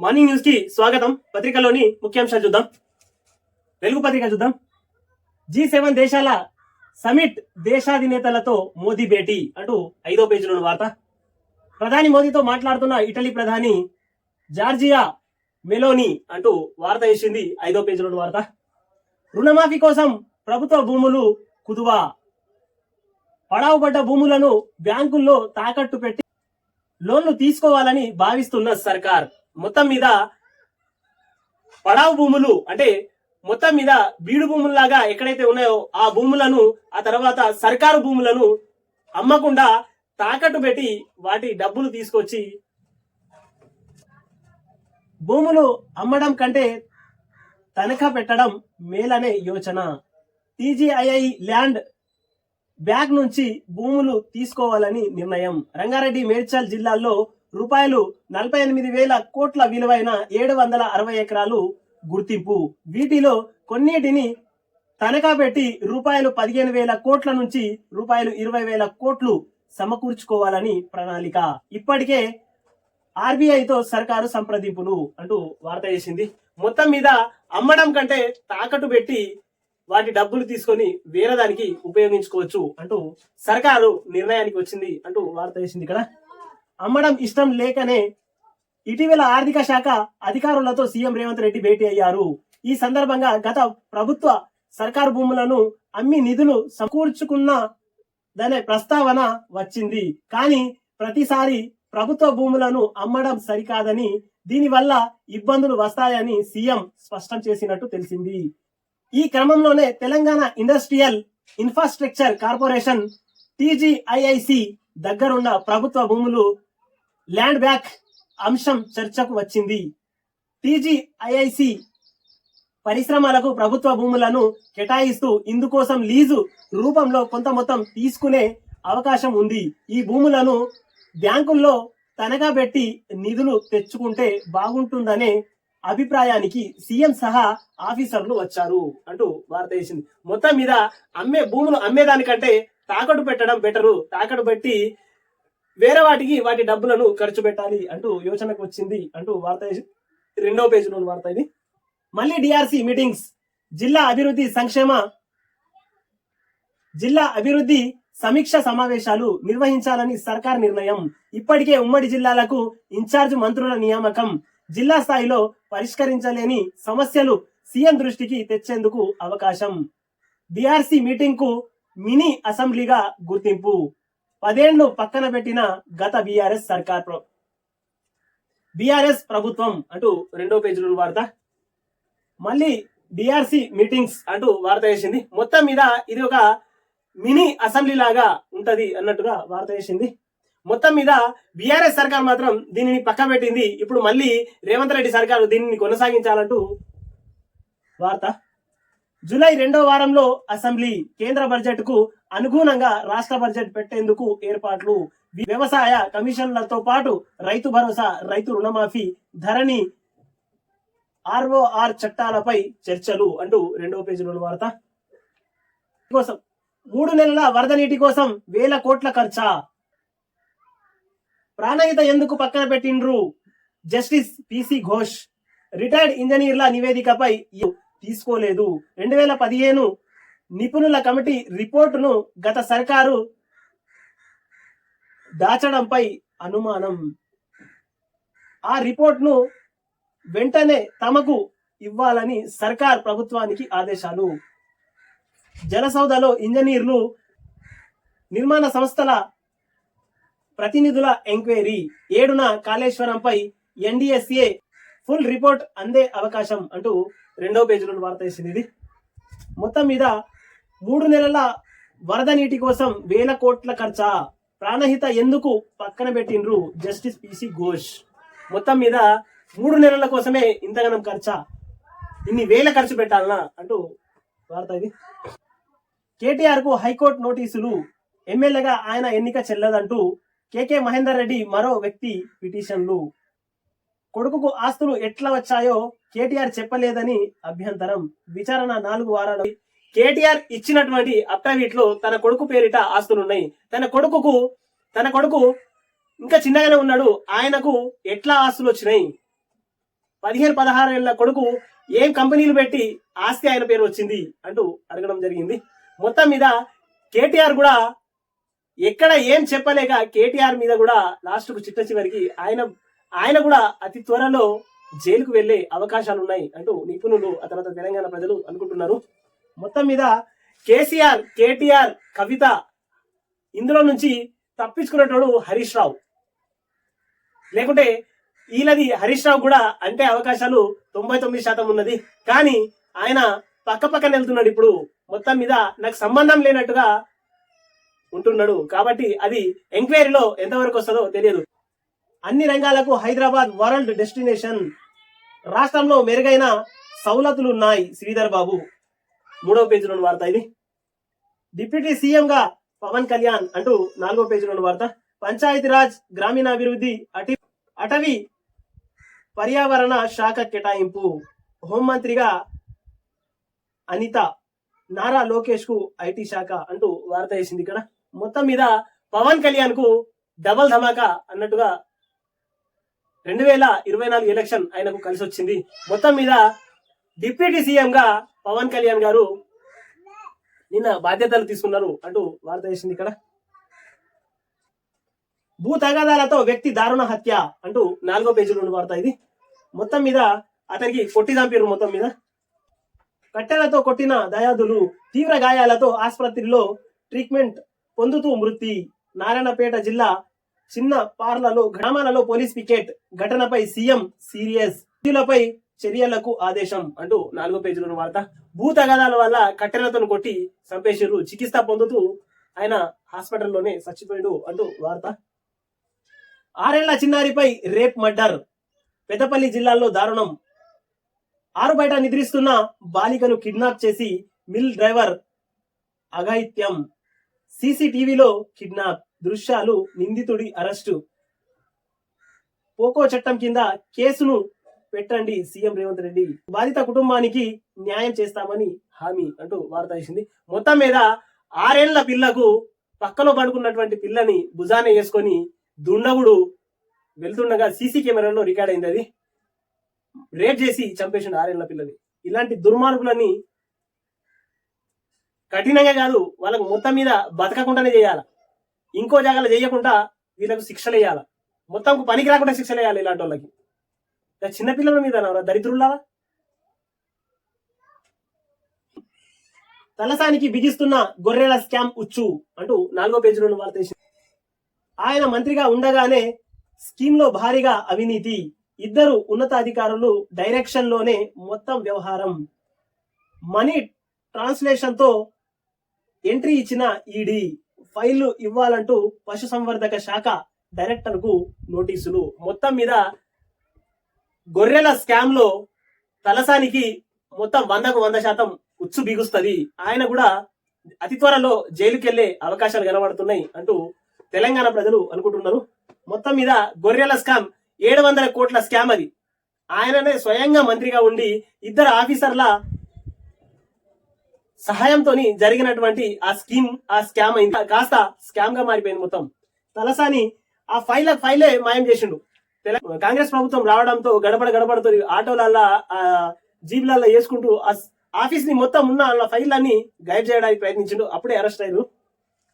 Morning న్యూస్కి స్వాగతం. పత్రికలోని ముఖ్యాంశాలు చూద్దాం. తెలుగు పత్రిక చూద్దాం. జీ సెవెన్ దేశాల సమిట్ దేశాధినేతలతో మోదీ భేటీ అంటూ ఐదో పేజీలోని వార్త. ప్రధాని మోదీతో మాట్లాడుతున్న ఇటలీ ప్రధాని జార్జియా మెలోని అంటూ వార్త వేసింది ఐదో పేజీలోని వార్త. రుణమాఫీ కోసం ప్రభుత్వ భూములు కుదువా. పడావుపడ్డ భూములను బ్యాంకుల్లో తాకట్టు పెట్టి లోన్లు తీసుకోవాలని భావిస్తున్న సర్కార్. మొత్తం మీద పడావు భూములు అంటే మొత్తం మీద బీడు భూముల్లాగా ఎక్కడైతే ఉన్నాయో ఆ భూములను ఆ తర్వాత సర్కారు భూములను అమ్మకుండా తాకట్టు పెట్టి వాటి డబ్బులు తీసుకొచ్చి భూములు అమ్మడం కంటే తనఖా పెట్టడం మేలనే యోచన. టీజీఐఐ ల్యాండ్ బ్యాగ్ నుంచి భూములు తీసుకోవాలని నిర్ణయం. రంగారెడ్డి మేడ్చల్ జిల్లాల్లో రూపాయలు నలభై ఎనిమిది వేల కోట్ల విలువైన ఏడు వందల అరవై ఎకరాలు గుర్తింపు. వీటిలో కొన్నిటిని తనఖా పెట్టి రూపాయలు పదిహేను వేల కోట్ల నుంచి రూపాయలు ఇరవై వేల కోట్లు సమకూర్చుకోవాలని ప్రణాళిక. ఇప్పటికే ఆర్బీఐతో సర్కారు సంప్రదింపులు అంటూ వార్త చేసింది మొత్తం మీద అమ్మడం కంటే తాకట్టు పెట్టి వాటి డబ్బులు తీసుకొని వేరే దానికి ఉపయోగించుకోవచ్చు అంటూ సర్కారు నిర్ణయానికి వచ్చింది అంటూ వార్త వేసింది ఇక్కడ. అమ్మడం ఇష్టం లేకనే ఇటీవల ఆర్థిక శాఖ అధికారులతో సీఎం రేవంత్ రెడ్డి భేటీ అయ్యారు. ఈ సందర్భంగా గత ప్రభుత్వ సర్కారు భూములను అమ్మి నిధులు సమకూర్చుకున్న దనే ప్రస్తావన వచ్చింది. కానీ ప్రతిసారి ప్రభుత్వ భూములను అమ్మడం సరికాదని దీనివల్ల ఇబ్బందులు వస్తాయని సీఎం స్పష్టం చేసినట్టు తెలిసింది. ఈ క్రమంలోనే Telangana industrial infrastructure corporation TGIIC దగ్గరున్న ప్రభుత్వ భూములు ల్యాండ్ బ్యాక్ అంశం చర్చకు వచ్చింది. టీజీఐఐసి పరిశ్రమలకు ప్రభుత్వ భూములను కేటాయిస్తూ ఇందుకోసం లీజు రూపంలో కొంత మొత్తం తీసుకునే అవకాశం ఉంది. ఈ భూములను బ్యాంకుల్లో తనఖా పెట్టి నిధులు తెచ్చుకుంటే బాగుంటుందనే అభిప్రాయానికి సీఎం సహా ఆఫీసర్లు వచ్చారు అంటూ వార్త వేసింది. మొత్తం మీద అమ్మే భూములు అమ్మేదానికంటే తాకట్టు పెట్టడం బెటరు. తాకట్టు పెట్టి వేరే వాటికి వాటి డబ్బులను ఖర్చు పెట్టాలి అంటూ యోచనకు వచ్చింది అంటూ వార్త రెండో పేజీలో వార్త ఇది. మళ్ళీ డిఆర్సి మీటింగ్స్ జిల్లా అభివృద్ధి సంక్షేమ జిల్లా అభివృద్ధి సమీక్ష సమావేశాలు నిర్వహించాలని సర్కార్ నిర్ణయం. ఇప్పటికే ఉమ్మడి జిల్లాలకు ఇన్ఛార్జ్ మంత్రుల నియామకం. జిల్లా స్థాయిలో పరిష్కరించలేని సమస్యలు సీఎం దృష్టికి తెచ్చేందుకు అవకాశం. డిఆర్సి మీటింగ్కు మినీ అసెంబ్లీగా గుర్తింపు. పదేళ్ళు పక్కన పెట్టిన గత బీఆర్ఎస్ సర్కార్ ప్ర- బీఆర్ఎస్ ప్రభుత్వం అంటూ రెండో పేజీలో వార్త. మళ్ళీ బీఆర్సీ మీటింగ్స్ అంటూ వార్త వేసింది. మొత్తం మీద ఇది ఒక మినీ అసెంబ్లీ లాగా ఉంటది అన్నట్టుగా వార్త వేసింది. మొత్తం మీద బీఆర్ఎస్ సర్కార్ మాత్రం దీనిని పక్క పెట్టింది. ఇప్పుడు మళ్ళీ రేవంత్ రెడ్డి సర్కారు దీనిని కొనసాగించాలంటూ వార్త. జూలై రెండో వారంలో అసెంబ్లీ కేంద్ర బడ్జెట్కు అనుగుణంగా రాష్ట్ర బడ్జెట్ పెట్టేందుకు ఏర్పాట్లు. వ్యవసాయ కమిషన్లతో పాటు రైతు భరోసా రైతు రుణమాఫీ ధరణి ఆర్ఓఆర్ చట్టాలపై చర్చలు అంటూ రెండవ పేజీలో వార్త. కోసం మూడు నెలల వరద నీటి కోసం వేల కోట్ల ఖర్చా? ప్రాణహిత ఎందుకు పక్కన పెట్టిండ్రు? జస్టిస్ పిసి ఘోష్ రిటైర్డ్ ఇంజనీర్ల నివేదికపై తీసుకోలేదు. రెండు వేల పదిహేను నిపుణుల కమిటీ రిపోర్టును గత సర్కారు దాచడంపై అనుమానం. ఆ రిపోర్ట్ను వెంటనే తమకు ఇవ్వాలని సర్కార్ ప్రభుత్వానికి ఆదేశాలు. జలసౌదలో ఇంజనీర్లు నిర్మాణ సంస్థల ప్రతినిధుల ఎంక్వైరీ. ఏడున కాళేశ్వరంపై ఎన్డీఎస్ఏ ఫుల్ రిపోర్ట్ అందే అవకాశం అంటూ రెండో పేజీలో వార్త వేసింది ఇది. మొత్తం మీద మూడు నెలల వరద నీటి కోసం వేల కోట్ల ఖర్చా ప్రాణహిత ఎందుకు పక్కన పెట్టిండ్రు జస్టిస్ పిసి ఘోష్? మొత్తం మీద మూడు నెలల కోసమే ఇంతగనం ఖర్చా? ఇన్ని వేల ఖర్చు పెట్టాలనా? అంటూ వార్త ఇది. కేటీఆర్కు హైకోర్టు నోటీసులు. ఎమ్మెల్యేగా ఆయన ఎన్నిక చెల్లదంటూ కేకే మహేందర్ రెడ్డి మరో వ్యక్తి పిటిషన్లు. కొడుకుకు ఆస్తులు ఎట్లా వచ్చాయో కేటీఆర్ చెప్పలేదని అభ్యంతరం. విచారణ నాలుగు వారాలు. కేటీఆర్ ఇచ్చినటువంటి అఫిడవిట్లో తన కొడుకు పేరిట ఆస్తులు ఉన్నాయి తన కొడుకుకు తన కొడుకు ఇంకా చిన్నగానే ఉన్నాడు. ఆయనకు ఎట్లా ఆస్తులు వచ్చినాయి? పదిహేను పదహారు ఏళ్ళ కొడుకు ఏం కంపెనీలు పెట్టి ఆస్తి ఆయన పేరు వచ్చింది అంటూ అడగడం జరిగింది. మొత్తం మీద కేటీఆర్ కూడా ఎక్కడ ఏం చెప్పలేక కేటీఆర్ మీద కూడా లాస్ట్కు చిట్ట చివరికి ఆయన ఆయన కూడా అతి త్వరలో జైలుకు వెళ్ళే అవకాశాలు ఉన్నాయి అంటూ నిపుణులు ఆ తర్వాత తెలంగాణ ప్రజలు అనుకుంటున్నారు. మొత్తం మీద కేసీఆర్ కేటీఆర్ కవిత ఇందులో నుంచి తప్పించుకున్నటోడు హరీష్ రావు. లేకుంటే ఈలది హరీష్ రావు కూడా అంటే అవకాశాలు తొంభై తొమ్మిది శాతం ఉన్నది. కానీ ఆయన పక్క పక్కన వెళ్తున్నాడు ఇప్పుడు. మొత్తం మీద నాకు సంబంధం లేనట్టుగా ఉంటున్నాడు. కాబట్టి అది ఎంక్వైరీలో ఎంతవరకు వస్తుందో తెలియదు. అన్ని రంగాలకు హైదరాబాద్ వరల్డ్ డెస్టినేషన్. రాష్ట్రంలో మెరుగైన సౌలతులు ఉన్నాయి శ్రీధర్ బాబు. మూడవ పేజీలోని వార్త ఇది. డిప్యూటీ సీఎంగా పవన్ కళ్యాణ్ అంటూ నాలుగో పేజీలోని వార్త. పంచాయతీరాజ్ గ్రామీణాభివృద్ధి అటి అటవీ పర్యావరణ శాఖ కేటాయింపు. హోంమంత్రిగా అనిత నారా లోకేష్కు ఐటీ శాఖ అంటూ వార్త వేసింది ఇక్కడ. మొత్తం మీద పవన్ కళ్యాణ్కు డబల్ ధమాకా అన్నట్టుగా రెండు వేల ఇరవై నాలుగు ఎలక్షన్ ఆయనకు కలిసి వచ్చింది మొత్తం మీద డిప్యూటీ సీఎంగా పవన్ కళ్యాణ్ గారు నిన్న బాధ్యతలు తీసుకున్నారు అంటూ వార్త వేసింది ఇక్కడ. భూ తగాదాలతో వ్యక్తి దారుణ హత్య అంటూ నాలుగో పేజీలో ఉన్న వార్త ఇది. మొత్తం మీద అతనికి కొట్టి చంపారు మొత్తం మీద. కట్టెలతో కొట్టిన దయాదులు తీవ్ర గాయాలతో ఆసుపత్రిలో ట్రీట్మెంట్ పొందుతూ మృతి. నారాయణపేట జిల్లా చిన్న పార్లలో గ్రామాలలో పోలీస్ పికెట్ ఘటనపై సీఎం సీరియస్ పై చర్యలకు ఆదేశం అంటూ నాలుగో పేజీలో వార్త. భూ తగాదాల వల్ల కట్టెలతో కొట్టి చంపేశారు చికిత్స పొందుతూ ఆయన హాస్పిటల్లోనే చచ్చిపోయాడు అంటూ వార్త. ఆరేళ్ళ చిన్నారిపై రేప్ మర్డర్. పెద్దపల్లి జిల్లాలో దారుణం. ఆరు బయట నిద్రిస్తున్న బాలికను కిడ్నాప్ చేసి మిల్ డ్రైవర్ అఘాయిత్యం. సీసీటీవీలో కిడ్నాప్. దృశ్యాలు నిందితుడి అరెస్టు. పోకో చట్టం కింద కేసును పెట్టండి సీఎం రేవంత్ రెడ్డి. బాధిత కుటుంబానికి న్యాయం చేస్తామని హామీ అంటూ వార్త ఇచ్చింది మొత్తం మీద ఆరేళ్ళ పిల్లకు పక్కలో పడుకున్నటువంటి పిల్లని భుజాన వేసుకొని దుండగుడు వెళ్తుండగా సీసీ కెమెరాలో రికార్డ్ అయింది అది. రేప్ చేసి చంపేసిండు ఆరేళ్ళ పిల్లని. ఇలాంటి దుర్మార్గులని కఠినంగా కాదు వాళ్ళకు మొత్తం మీద బతకకుండానే చేయాలి. ఇంకో జాగాలో చేయకుండా వీళ్ళకు శిక్షలు వేయాలి మొత్తం పనికి రాకుండా శిక్షలు వేయాలి ఇలాంటి వాళ్ళకి చిన్నపిల్లల మీద దరిద్రులా తలసానికి బిగిస్తున్న గొర్రెల స్కామ్ ఉచ్చు అంటూ నాలుగో పేజీలో వార్త ఆయన మంత్రిగా ఉండగానే స్కీమ్లో భారీగా అవినీతి ఇద్దరు ఉన్నతాధికారులు డైరెక్షన్లోనే మొత్తం వ్యవహారం. మనీ ట్రాన్స్లేషన్తో ఎంట్రీ ఇచ్చిన ఈడీ. ఫైళ్ళు ఇవ్వాలంటూ పశుసంవర్ధక శాఖ డైరెక్టర్కు నోటీసులు. మొత్తం మీద గొర్రెల స్కామ్లో తలసానికి మొత్తం వందకు వంద శాతం ఉచ్చు బిగుస్తుంది. ఆయన కూడా అతి త్వరలో జైలుకెళ్ళే అవకాశాలు కనబడుతున్నాయి అంటూ తెలంగాణ ప్రజలు అనుకుంటున్నారు. మొత్తం మీద గొర్రెల స్కామ్ ఏడు వందల కోట్ల స్కామ్ అది. ఆయననే స్వయంగా మంత్రిగా ఉండి ఇద్దరు ఆఫీసర్ల సహాయంతో జరిగినటువంటి ఆ స్కీమ్ ఆ స్కామ్ అయింది. కాస్త స్కామ్గా మారిపోయింది మొత్తం. తలసాని ఆ ఫైల్ ఫైలే మాయం చేసిండు. కాంగ్రెస్ ప్రభుత్వం రావడంతో గడపడ గడపడతో ఆటోలల్లా ఆ జీబులల్లా వేసుకుంటూ ఆ ఆఫీస్ని మొత్తం ఉన్న వాళ్ళ ఫైల్ అన్ని గైడ్ చేయడానికి ప్రయత్నించిండు. అప్పుడే అరెస్ట్ అయ్యారు.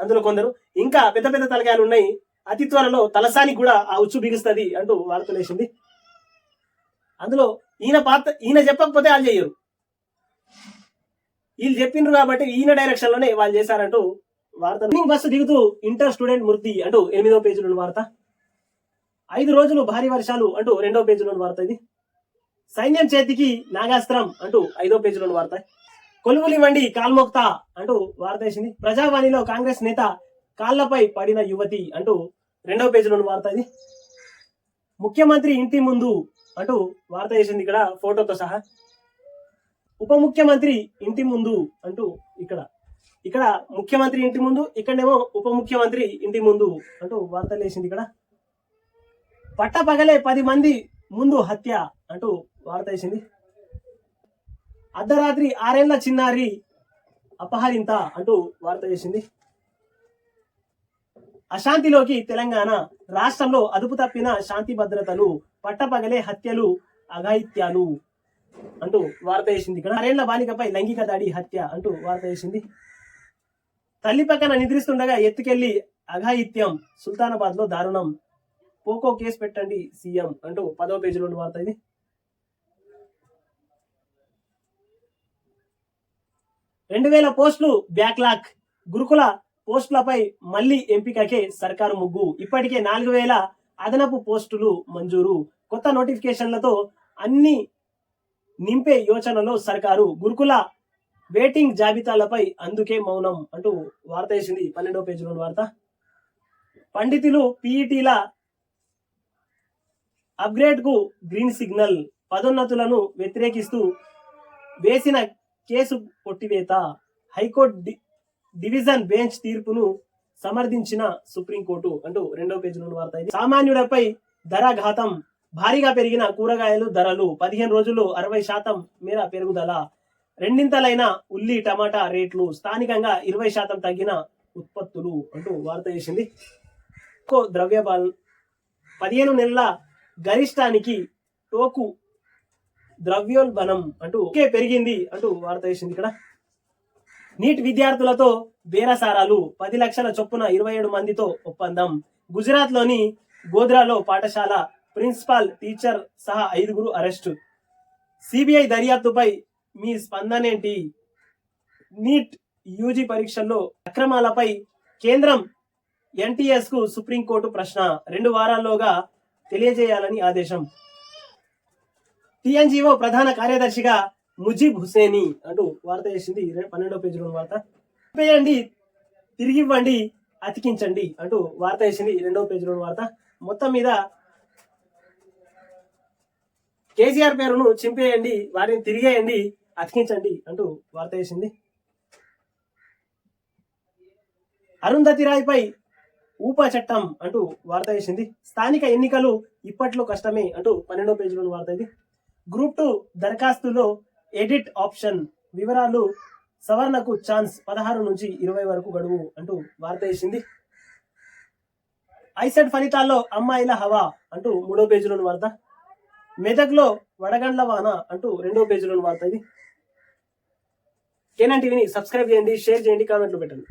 అందులో కొందరు. ఇంకా పెద్ద పెద్ద తలకాయలు ఉన్నాయి. అతి త్వరలో తలసానికి కూడా ఆ ఉచ్చు బిగుస్తుంది అంటూ వార్తలు వేసింది. అందులో ఈయన పాత్ర ఈయన చెప్పకపోతే వాళ్ళు చెయ్యరు వీళ్ళు చెప్పిండ్రు కాబట్టి ఈయన డైరెక్షన్లోనే వాళ్ళు చేశారంటూ వార్త. రన్నింగ్ బస్సు దిగుతూ ఇంటర్ స్టూడెంట్ మృతి అంటూ ఎనిమిదో పేజీలోని వార్త. ఐదు రోజులు భారీ వర్షాలు అంటూ రెండో పేజీలోని వార్త ఇది. సైన్యం చేతికి నాగాస్త్రం అంటూ ఐదో పేజీలోని వార్త. కొలువులివ్వండి కాల్మోక్తా అంటూ వార్త వేసింది. ప్రజావాణిలో కాంగ్రెస్ నేత కాళ్ళపై పడిన యువతి అంటూ రెండవ పేజీలోని వార్త ఇది. ముఖ్యమంత్రి ఇంటి ముందు అంటూ వార్త వేసింది ఇక్కడ ఫోటోతో సహా. ఉప ముఖ్యమంత్రి ఇంటి ముందు అంటూ ఇక్కడ. ఇక్కడ ముఖ్యమంత్రి ఇంటి ముందు ఇక్కడేమో ఉప ముఖ్యమంత్రి ఇంటి ముందు అంటూ వార్తలు వేసింది ఇక్కడ. పట్టపగలే పది మంది ముందు హత్య అంటూ వార్త వేసింది. అర్ధరాత్రి ఆరేళ్ళ చిన్నారి అపహరింత అంటూ వార్త వేసింది. అశాంతిలోకి తెలంగాణ రాష్ట్రంలో అదుపు తప్పిన శాంతి భద్రతలు పట్టపగలే హత్యలు అఘాయిత్యాలు. అంటూ వార్త వేసింది. ఇక్కడ ఆరేళ్ళ బాలికపై లైంగిక దాడి హత్య అంటూ వార్త వేసింది. తల్లి పక్కన నిద్రిస్తుండగా ఎత్తుకెళ్ళి అఘాయిత్యం సుల్తానాబాద్లో దారుణం పోకో కేసు పెట్టండి సీఎం అంటూ పదో పేజీలో ఉన్న వార్త ఇది. రెండు వేల పోస్టులు బ్యాక్లాక్ గురుకుల పోస్టులపై మళ్ళీ ఎంపికకే సర్కారు ముగ్గు. ఇప్పటికే నాలుగు వేల అదనపు పోస్టులు మంజూరు. కొత్త నోటిఫికేషన్లతో అన్ని నింపే యోచనలో సర్కారు గురుకుల వెయిటింగ్ జాబితాలపై అందుకే మౌనం అంటూ వార్త వేసింది. పన్నెండో పేజీలోని వార్త. పండితులు పీఈటీల అప్గ్రేడ్కు గ్రీన్ సిగ్నల్ పదోన్నతులను వ్యతిరేకిస్తూ వేసిన కేసు కొట్టివేత. హైకోర్టు డి- డివిజన్ బెంచ్ తీర్పును సమర్థించిన సుప్రీంకోర్టు అంటూ రెండో పేజీలోని వార్త ఇది. సామాన్యుడిపై ధరాఘాతం భారీగా పెరిగిన కూరగాయలు ధరలు పదిహేను రోజులు అరవై శాతం మేర పెరుగుదల. రెండింతలైన ఉల్లి టమాటా రేట్లు స్థానికంగా ఇరవై శాతం తగ్గిన ఉత్పత్తులు అంటూ వార్త చేసింది. కో ద్రవ్యబల్ పదిహేను నెలల గరిష్టానికి టోకు ద్రవ్యోల్బణం అంటూ ఒకే పెరిగింది అంటూ వార్త వేసింది ఇక్కడ. నీట్ విద్యార్థులతో బేరసారాలు పది లక్షల చొప్పున ఇరవై ఏడు మందితో ఒప్పందం. గుజరాత్లోని గోధ్రాలో పాఠశాల ప్రిన్సిపాల్ టీచర్ సహా ఐదుగురు అరెస్టు. సిబిఐ దర్యాప్తుపై మీ స్పందనేంటి? నీట్ యూజీ పరీక్షల్లో అక్రమాలపై కేంద్రం ఎన్టీఎస్కు సుప్రీంకోర్టు ప్రశ్న. రెండు వారాల్లోగా తెలియజేయాలని ఆదేశం. టిఎన్జిఓ ప్రధాన కార్యదర్శిగా ముజీబ్ హుసేని అంటూ వార్త చేసింది. పన్నెండో పేజీలో వార్త. పేయండి తిరిగి ఇవ్వండి అతికించండి అంటూ వార్త వేసింది రెండో పేజీలో వార్త. మొత్తం మీద కేసీఆర్ పేరును చింపేయండి వారిని తిరిగేయండి అతికించండి అంటూ వార్త వేసింది. అరుంధతి రాయ్పై ఊపా చట్టం అంటూ వార్త వేసింది. స్థానిక ఎన్నికలు ఇప్పట్లో కష్టమే అంటూ పన్నెండో పేజీలోని వార్త ఇది. గ్రూప్ టూ దరఖాస్తులో ఎడిట్ ఆప్షన్ వివరాలు సవరణకు ఛాన్స్ పదహారు నుంచి ఇరవై వరకు గడువు అంటూ వార్త వేసింది. ఐసెట్ ఫలితాల్లో అమ్మాయిల హవా అంటూ మూడో పేజీలోని వార్త. మెదక్లో వడగండ్ల వాన అంటూ రెండో పేజీలో వార్త ఇది. కేనా టీవీని సబ్స్క్రైబ్ చేయండి షేర్ చేయండి కామెంట్లు పెట్టండి.